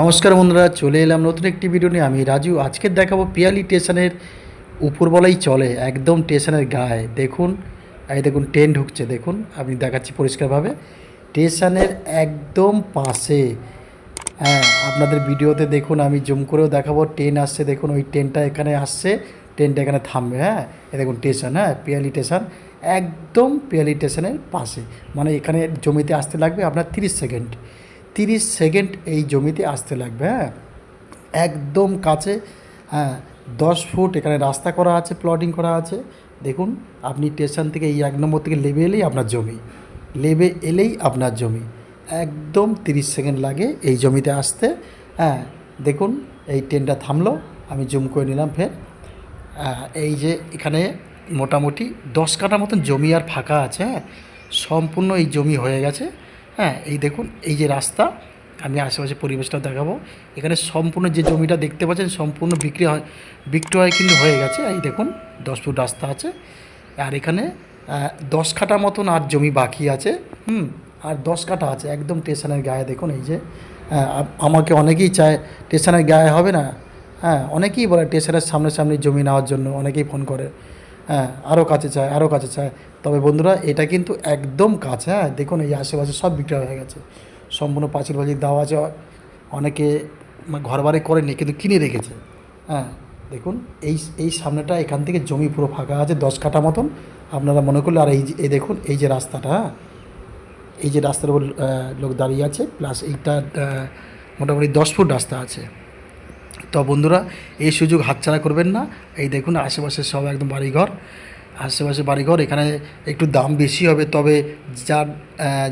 নমস্কার বন্ধুরা, চলে এলাম নতুন একটি ভিডিও নিয়ে। আমি রাজু, আজকে দেখাবো পিয়ালি স্টেশনের উপরবেলাই চলে, একদম স্টেশনের গায়ে। দেখুন, এই দেখুন ট্রেন ঢুকছে, দেখুন, আমি দেখাচ্ছি পরিষ্কারভাবে। স্টেশনের একদম পাশে। হ্যাঁ আপনাদের ভিডিওতে দেখুন, আমি জুম করেও দেখাবো ট্রেন আসছে, দেখুন, ওই ট্রেনটা এখানে আসছে ট্রেনটা এখানে থামবে হ্যাঁ। এ দেখুন স্টেশন হ্যাঁ পিয়ালি স্টেশন, একদম পিয়ালি স্টেশনের পাশে। মানে এখানে জমিতে আসতে লাগবে আপনার তিরিশ সেকেন্ড। তিরিশ সেকেন্ড এই জমিতে আসতে লাগবে হ্যাঁ? একদম কাছে হ্যাঁ দশ ফুট এখানে রাস্তা করা আছে প্লটিং করা আছে। দেখুন, আপনি স্টেশন থেকে এই এক নম্বর থেকে লেবে এলেই আপনার জমি। লেবে এলেই আপনার জমি। একদম তিরিশ সেকেন্ড লাগে এই জমিতে আসতে হ্যাঁ? দেখুন, এই ট্রেনটা থামলো, আমি জুম করে নিলাম ফের। এই যে এখানে মোটামুটি দশ কাঠা মতন জমি আর ফাঁকা আছে হ্যাঁ? সম্পূর্ণ এই জমি হয়ে গেছে। হ্যাঁ এই দেখুন, এই যে রাস্তা, আমি আশেপাশে পরিবেশটা দেখাবো। এখানে সম্পূর্ণ যে জমিটা দেখতে পাচ্ছেন, সম্পূর্ণ বিক্রি হয় বিক্রয় কিন্তু হয়ে গেছে। এই দেখুন, দশ ফুট রাস্তা আছে। আর এখানে দশ কাঠা মতন আর জমি বাকি আছে। হুম, আর দশ কাঠা আছে, একদম স্টেশনের গায়ে। দেখুন, এই যে আমাকে অনেকেই চায় স্টেশনের গায়ে হবে না। হ্যাঁ অনেকেই বলে স্টেশনের সামনে সামনে জমি নেওয়ার জন্য, অনেকেই ফোন করে। হ্যাঁ আরও কাছে চায় আরও কাছে চায়। তবে বন্ধুরা, এটা কিন্তু একদম কাছে হ্যাঁ দেখুন এই আশেপাশে সব বিক্রি হয়ে গেছে। সম্পূর্ণ পাঁচিল পাঁচিল দেওয়া আছে, অনেকে ঘর বাড়ি করেনি, কিন্তু কিনে রেখেছে। হ্যাঁ দেখুন, এই এই সামনেটা এখান থেকে জমি পুরো ফাঁকা আছে, দশ কাঠা মতন। আপনারা মনে করলে, আর এই যে, এই দেখুন, এই যে রাস্তাটা হ্যাঁ এই যে রাস্তার উপর লোক দাঁড়িয়ে আছে প্লাস এইটা মোটামুটি দশ ফুট রাস্তা আছে। তো বন্ধুরা এই সুযোগ হাতছাড়া করবেন না। এই দেখুন আশেপাশে সব একদম বাড়িঘর। আশেপাশে বাড়িঘর এখানে একটু দাম বেশি হবে তবে যার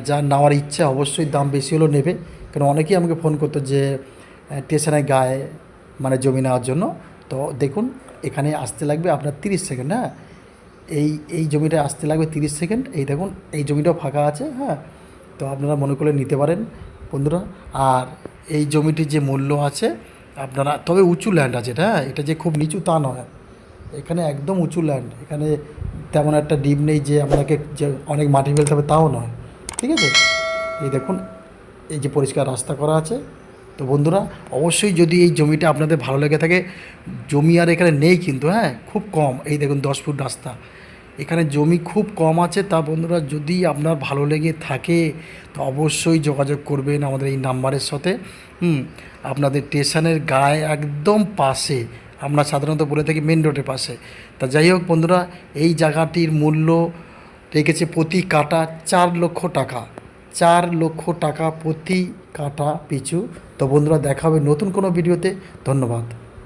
যার নেওয়ার ইচ্ছা অবশ্যই দাম বেশি হলেও নেবে। কারণ অনেকেই আমাকে ফোন করতো যে আহ, স্টেশনের গায়ে মানে জমি নেওয়ার জন্য। তো দেখুন এখানে আসতে লাগবে আপনার তিরিশ সেকেন্ড হ্যাঁ? এই এই জমিটা আসতে লাগবে তিরিশ সেকেন্ড। এই দেখুন এই জমিটাও ফাঁকা আছে হ্যাঁ? তো আপনারা মনে করলে নিতে পারেন বন্ধুরা। আর এই জমিটির যে মূল্য আছে আপনারা তবে উঁচু ল্যান্ড আছে হ্যাঁ এটা যে খুব নিচু তা নয়। এখানে একদম উঁচু ল্যান্ড এখানে তেমন একটা ডিপ নেই যে আপনাকে যে অনেক মাটি ফেলতে হবে তাও নয়। ঠিক আছে? এই দেখুন, এই যে পরিষ্কার রাস্তা করা আছে। তো বন্ধুরা, অবশ্যই যদি এই জমিটা আপনাদের ভালো লেগে থাকে, জমি আর এখানে নেই কিন্তু হ্যাঁ খুব কম। এই দেখুন, দশ ফুট রাস্তা। এখানে জমি খুব কম আছে, তা বন্ধুরা যদি আপনার ভালো লেগে থাকে, তো অবশ্যই যোগাযোগ করবেন আমাদের এই নাম্বারের সাথে। হুম, আপনাদের স্টেশনের গায়ে একদম পাশে, আমরা সাধারণত বলে থাকি মেন রোডের পাশে। তা যাই হোক বন্ধুরা, এই জায়গাটির মূল্য রেখেছে প্রতি কাটা চার লক্ষ টাকা। চার লক্ষ টাকা প্রতি কাটা পিছু। তো বন্ধুরা, দেখা হবে নতুন কোনো ভিডিওতে। ধন্যবাদ।